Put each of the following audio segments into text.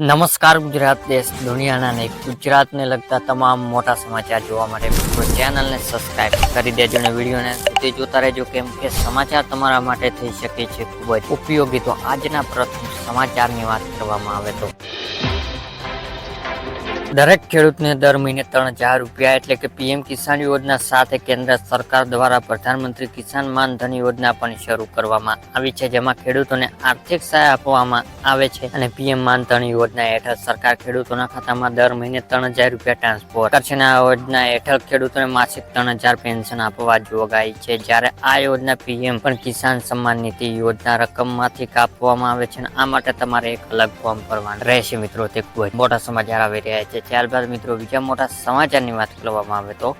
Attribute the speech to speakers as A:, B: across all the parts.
A: નમસ્કાર ગુજરાત દેશ દુનિયાના નહીં ગુજરાતને લગતા તમામ મોટા સમાચાર જોવા માટે મિત્રો ચેનલને સબસ્ક્રાઇબ કરી દેજો અને વિડીયોને સુધી જોતા રહેજો કેમ કે સમાચાર તમારા માટે થઈ શકે છે ખૂબ જ ઉપયોગી. તો આજના પ્રથમ સમાચારની વાત કરવામાં આવે તો દરેક ખેડૂતને દર મહિને ત્રણ હજાર રૂપિયા એટલે કે પીએમ કિસાન યોજના સાથે કેન્દ્ર સરકાર દ્વારા પ્રધાનમંત્રી કિસાન માન ધન યોજના પણ શરૂ કરવામાં આવી છે, જેમાં ખેડૂતોને આર્થિક સહાય આપવામાં આવે છે અને પીએમ માનધન યોજના હેઠળ સરકાર ખેડૂતોના ખાતામાં દર મહિને ત્રણ હજાર રૂપિયા ટ્રાન્સફર કરશે આ યોજના હેઠળ ખેડૂતોને માસિક ત્રણ હજાર પેન્શન આપવા જોગાઈ છે. જ્યારે આ યોજના પીએમ પણ કિસાન સન્માન નિધિ યોજના રકમમાંથી કાપવામાં આવે છે અને આ માટે તમારે એક અલગ ફોર્મ ભરવાનું રહેશે મિત્રો. તે ખૂબ મોટા સમાચાર આવી રહ્યા છે. ત્યારબાદ મિત્રો બીજા મોટા સમાચારની વાત કરવામાં આવે તો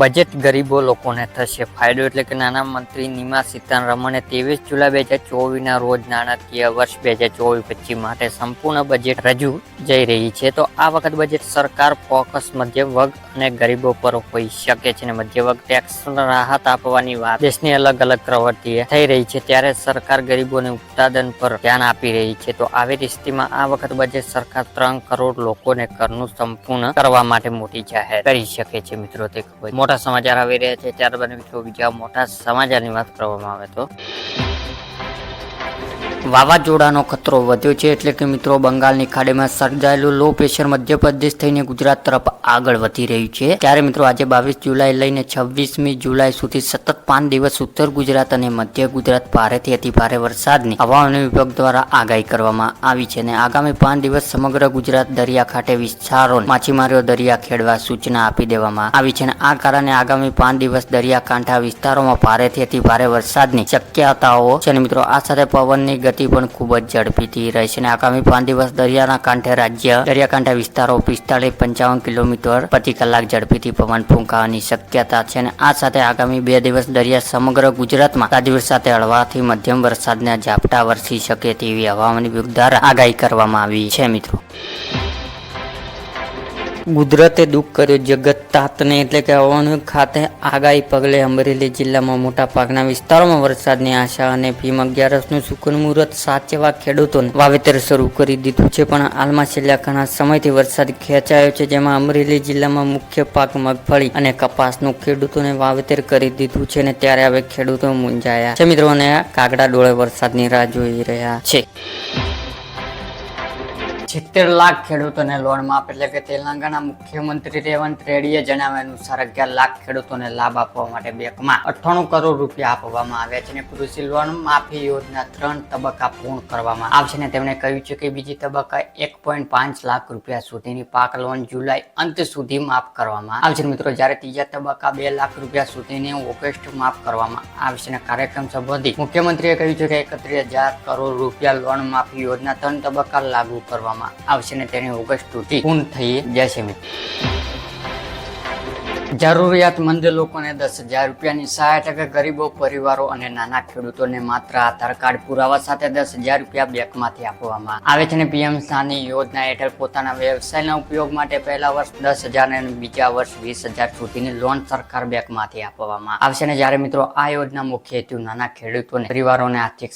A: બજેટ ગરીબો લોકોને થશે. ફાયદો એટલે કે નાના મંત્રી નિમા સીતારમણે ત્રેવીસ જુલાઈ બે હજાર ચોવીસના રોજ નાણાકીય વર્ષ બે હજાર ચોવીસ પચીસ માટે સંપૂર્ણ બજેટ રજૂ જઈ રહી છે. તો આ વખત બજેટ સરકાર ફોકસ મધ્યમ વર્ગ અને ગરીબો પર હોઈ શકે છે અને મધ્ય વર્ગ ટેક્સ રાહત આપવાની વાત દેશની અલગ અલગ પ્રવૃત્તિએ થઈ રહી છે. ત્યારે સરકાર ગરીબોને ઉત્પાદન પર ધ્યાન આપી રહી છે. તો આવી સ્થિતિમાં આ વખત બજેટ સરકાર ત્રણ કરોડ લોકોને કરનું સંપૂર્ણ કરવા માટે મોટી જાહેર કરી શકે છે. મિત્રો, તે ખૂબ જ મોટા સમાચાર આવી રહ્યા છે. ત્યારબાદ મિત્રો બીજા મોટા સમાચારની વાત કરવામાં આવે તો. વાવાઝોડાનો ખતરો વધ્યો છે એટલે કે મિત્રો બંગાળની ખાડીમાં સર્જાયેલું લો પ્રેશર મધ્યપ્રદેશ થઈને ગુજરાત તરફ આગળ વધી રહ્યું છે. ત્યારે મિત્રો આજે બાવીસ જુલાઈ લઈને છવ્વીસમી જુલાઈ સુધી સતત પાંચ દિવસ ઉત્તર ગુજરાત અને મધ્ય ગુજરાત ભારેથી અતિ ભારે વરસાદની હવામાન વિભાગ દ્વારા આગાહી કરવામાં આવી છે અને આગામી પાંચ દિવસ સમગ્ર ગુજરાત દરિયાકાંઠે વિસ્તારો માછીમારીઓ દરિયા ખેડવા સૂચના આપી દેવામાં આવી છે અને આ કારણે આગામી પાંચ દિવસ દરિયાકાંઠા વિસ્તારોમાં ભારેથી અતિ ભારે વરસાદની શક્યતાઓ છે મિત્રો આ સાથે પવનની ગતિ પણ ખૂબ જ ઝડપીથી રહેશે અને આગામી પાંચ દિવસ દરિયાના કાંઠે રાજ્ય, દરિયાકાંઠા વિસ્તારો પિસ્તાળીસ પંચાવન કિલોમીટર પ્રતિ કલાક ઝડપીથી પવન ફૂંકાવાની શક્યતા છે અને આ સાથે આગામી બે દિવસ દરિયા સમગ્ર ગુજરાતમાં ગાજવીજ સાથે હળવાથી મધ્યમ વરસાદના ઝાપટા વરસી શકે તેવી હવામાન વિભાગ દ્વારા આગાહી કરવામાં આવી છે મિત્રો. કુદરતે દુઃખ કર્યું. જગત તાતને એટલે કે હવામાન ખાતે આગાહી પગલે અમરેલી જિલ્લામાં મોટા ભાગના વિસ્તારોમાં વરસાદની આશા અને ભીમ અગિયારસનું સુકન મુહૂર્ત સાચવવા ખેડૂતોને વાવેતર શરૂ કરી દીધું છે. પણ હાલમાં છેલ્લા ઘણા સમયથી વરસાદ ખેંચાયો છે, જેમાં અમરેલી જિલ્લામાં મુખ્ય પાક મગફળી અને કપાસનું ખેડૂતોને વાવેતર કરી દીધું છે અને ત્યારે હવે ખેડૂતો મૂંઝાયા છે. મિત્રો કાગડા ડોળે વરસાદની રાહ જોઈ રહ્યા છે. સિત્તેર લાખ ખેડૂતોને લોન માફ એટલે કે તેલંગાણા મુખ્યમંત્રી રેવંત રેડ્ડીએ જણાવ્યા અનુસાર અગિયાર લાખ ખેડૂતોને લાભ આપવા માટે બેંકમાં અઠ્ઠાણું કરોડ રૂપિયા આપવામાં આવ્યા છે અને કૃષિ લોન માફી યોજના ત્રણ તબક્કા પૂર્ણ કરવામાં આવશે અને તેમણે કહ્યું છે કે બીજી તબક્કા એક પોઈન્ટ પાંચ લાખ રૂપિયા સુધીની પાક લોન જુલાઈ અંત સુધી માફ કરવામાં આવશે. મિત્રો, જ્યારે ત્રીજા તબક્કા બે લાખ રૂપિયા સુધીની ઓગસ્ટ માફ કરવામાં આવશે અને કાર્યક્રમ સંબંધી મુખ્યમંત્રીએ કહ્યું છે કે એકત્રીસ હજાર કરોડ રૂપિયા લોન માફી યોજના ત્રણ તબક્કા લાગુ કરવામાં આવશે અને તેની ઓગસ્ટ પૂર્ણ થઈ જશે મિત્રો. જરૂરિયાતમંદ લોકોને દસ હજાર રૂપિયાની સહાય ટકા ગરીબો, પરિવારો અને નાના ખેડૂતોને માત્ર આધાર કાર્ડ પુરાવા સાથે દસ હજાર રૂપિયા બેંકમાંથી આપવામાં આવે છે પીએમ સ્થાની યોજના હેઠળ પોતાના વ્યવસાયના ઉપયોગ માટે પહેલા વર્ષ દસ હજાર અને બીજા વર્ષ વીસ હજાર સુધીની લોન સરકાર બેંકમાંથી આપવામાં આવશે અને જ્યારે મિત્રો આ યોજના મુખ્ય હેતુ નાના ખેડૂતોને, પરિવારોને આર્થિક